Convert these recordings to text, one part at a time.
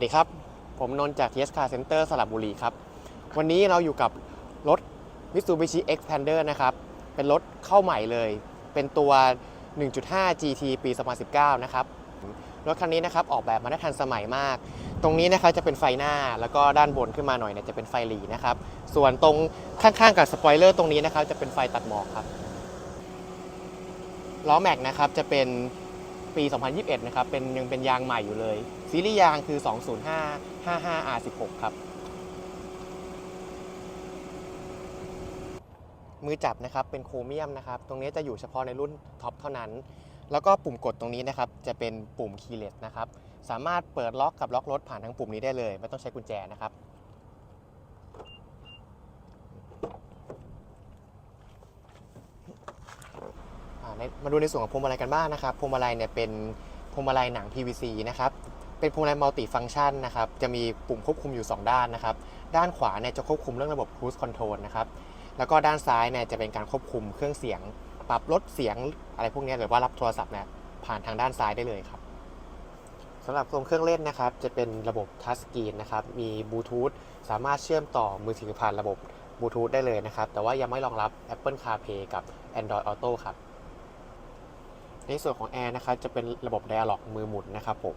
วัสดีครับ ผมนนท์จาก TS Car Center สระบุรีครับ วันนี้เราอยู่กับรถ Mitsubishi Xpander นะครับ เป็นรถเข้าใหม่เลย เป็นตัว 1.5 GT ปี 2019 นะครับ รถคันนี้นะครับออกแบบมาได้ทันสมัยมาก ตรงนี้นะครับจะเป็นไฟหน้าแล้วก็ด้านบนขึ้นมาหน่อยเนี่ยจะเป็นไฟหลีนะครับ ส่วนตรงข้างๆกับสปอยเลอร์ตรงนี้นะครับจะเป็นไฟตัดหมอกครับ ล้อแม็กนะครับจะเป็นปี 2021 นะครับ เป็นยังเป็นยางใหม่อยู่เลย ซีรีส์ยางคือ 205 55 R16 ครับ มือจับนะครับเป็นโครเมียมนะครับ ตรงนี้จะอยู่เฉพาะในรุ่นท็อปเท่านั้น แล้วก็ปุ่มกดตรงนี้นะครับ จะเป็นปุ่มคีย์เลสนะครับ สามารถเปิดล็อกกับล็อกรถผ่านทางปุ่มนี้ได้เลย ไม่ต้องใช้กุญแจนะครับมาดูในส่วนของพวงมาลัยกันบ้างนะครับพวงมาลัยเนี่ยเป็นพวงมาลัยหนัง PVC นะครับ เป็นพวงมาลัยมัลติฟัง c t ชันนะครับ จะมีปุ่มควบคุมอยู่ 2 ด้านนะครับ ด้านขวาเนี่ยจะควบคุมเรื่องระบบ cruise control นะครับ แล้วก็ด้านซ้ายเนี่ยจะเป็นการควบคุมเครื่องเสียง ปรับลดเสียงอะไรพวกนี้หรือว่ารับโทรศัพท์เนี่ยผ่านทางด้านซ้ายได้เลยครับสำหรับตรงเครื่องเล่นนะครับ จะเป็นระบบทัชสกรีนนะครับ มีบลูทูธสามารถเชื่อมต่อมือถือผ่านระบบบลูทูธได้เลยนะครับ แต่ว่ายังไม่รองรับ Apple CarPlay กับ Android Auto ครับ ในส่วนของแอร์นะครับ จะเป็นระบบ Dialog มือหมุนนะครับผม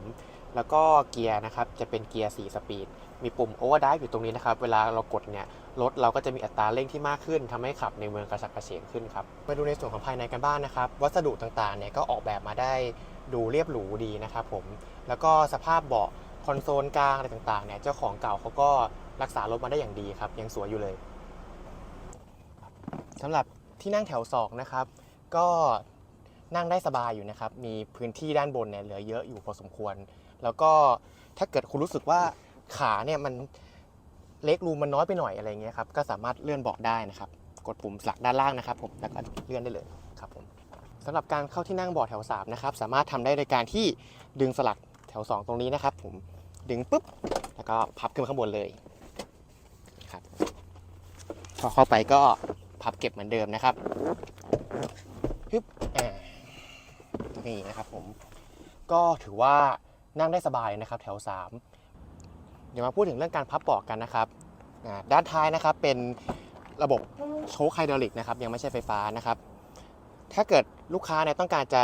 แล้วก็เกียร์นะครับจะเป็นเกียร์ 4 สปีด มีปุ่ม Overdrive อยู่ตรงนี้นะครับ เวลาเรากดเนี่ยรถเราก็จะมีอัตราเร่งที่มากขึ้นทำให้ขับในเมืองกระฉับกระเฉงขึ้นครับ มาดูในส่วนของภายในกันบ้างนะครับ วัสดุต่างๆเนี่ยก็ออกแบบมาได้ดูเรียบหรูดีนะครับผม แล้วก็สภาพเบาะคอนโซลกลางอะไรต่างๆเนี่ยเจ้าของเก่าเขาก็รักษารถมาได้อย่างดีครับ ยังสวยอยู่เลยสำหรับที่นั่งแถวสองนะครับก็นั่งได้สบายอยู่นะครับ มีพื้นที่ด้านบนเนี่ยเหลือเยอะอยู่พอสมควร แล้วก็ถ้าเกิดคุณรู้สึกว่าขาเนี่ยมันเล็กรูมมันน้อยไปหน่อยอะไรเงี้ยครับก็สามารถเลื่อนเบาะได้นะครับ กดปุ่มสลักด้านล่างนะครับผมแล้วก็เลื่อนได้เลยครับผมสำหรับการเข้าที่นั่งเบาะแถว3นะครับสามารถทำได้โดยการที่ดึงสลักแถว 2 ตรงนี้นะครับ ผมดึงปุ๊บแล้วก็พับขึ้นข้างบนเลยครับพอเข้าไปก็พับเก็บเหมือนเดิมนะครับฮึบอ่านี่นะครับผมก็ถือว่า นั่งได้สบายนะครับแถว 3 เดี๋ยวมาพูดถึงเรื่องการพับเบาะกันนะครับด้านท้ายนะครับเป็นระบบโชคไฮดรอลิกนะครับยังไม่ใช่ไฟฟ้านะครับ ถ้าเกิดลูกค้าเนี่ยต้องการจะ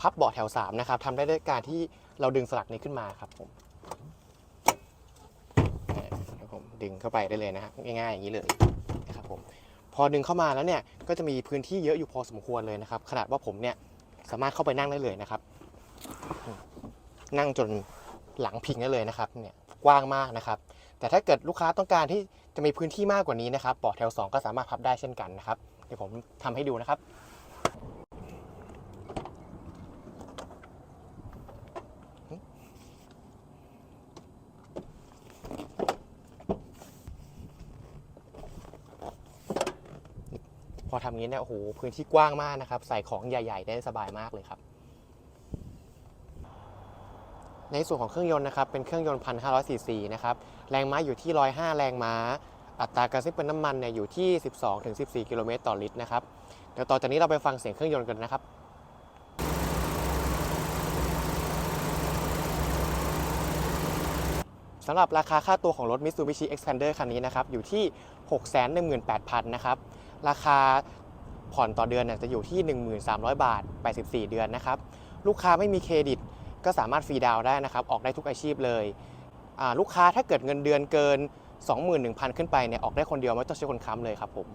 พับเบาะแถว3นะครับทำได้ด้วยการที่เราดึงสลักนี้ขึ้นมาครับผมผมดึงเข้าไปได้เลยนะครับง่ายๆอย่างนี้เลยนะครับผมพอดึงเข้ามาแล้วเนี่ยก็จะมีพื้นที่เยอะอยู่พอสมควรเลยนะครับ ขนาดว่าผมเนี่ยสามารถเข้าไปนั่งได้เลยนะครับ นั่งจนหลังพิงได้เลยนะครับเนี่ยกว้างมากนะครับ แต่ถ้าเกิดลูกค้าต้องการที่จะมีพื้นที่มากกว่านี้นะครับเบาะแถว 2 ก็สามารถพับได้เช่นกันนะครับเดี๋ยวผมทำให้ดูนะครับพอทำงี้เนี่ยโอ้โหพื้นที่กว้างมากนะครับ ใส่ของใหญ่ ๆ ได้สบายมากเลยครับ ในส่วนของเครื่องยนต์นะครับเป็นเครื่องยนต์1,500ซีซีนะครับแรงม้าอยู่ที่ 105 แรงม้า อัตราการใช้เป็นน้ำมันเนี่ยอยู่ที่ 12-14 กิโลเมตรต่อลิตรนะครับเดี๋ยวต่อจากนี้เราไปฟังเสียงเครื่องยนต์กันนะครับสำหรับราคาค่าตัวของรถ Mitsubishi Xpander คันนี้นะครับอยู่ที่ 618,000นะครับราคาผ่อนต่อเดือนเนี่ยจะอยู่ที่ 1300 บาท 84 เดือนนะครับลูกค้าไม่มีเครดิต ก็สามารถฟรีดาวน์ได้นะครับ ออกได้ทุกอาชีพเลย ลูกค้าถ้าเกิดเงินเดือนเกิน 21,000 ขึ้นไปเนี่ยออกได้คนเดียวไม่ต้องใช้คนค้ำเลยครับผม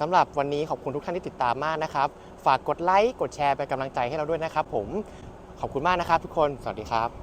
สำหรับวันนี้ขอบคุณทุกท่านที่ติดตามมากนะครับ ฝากกดไลค์กดแชร์เป็นกำลังใจให้เราด้วยนะครับผมขอบคุณมากนะครับทุกคนสวัสดีครับ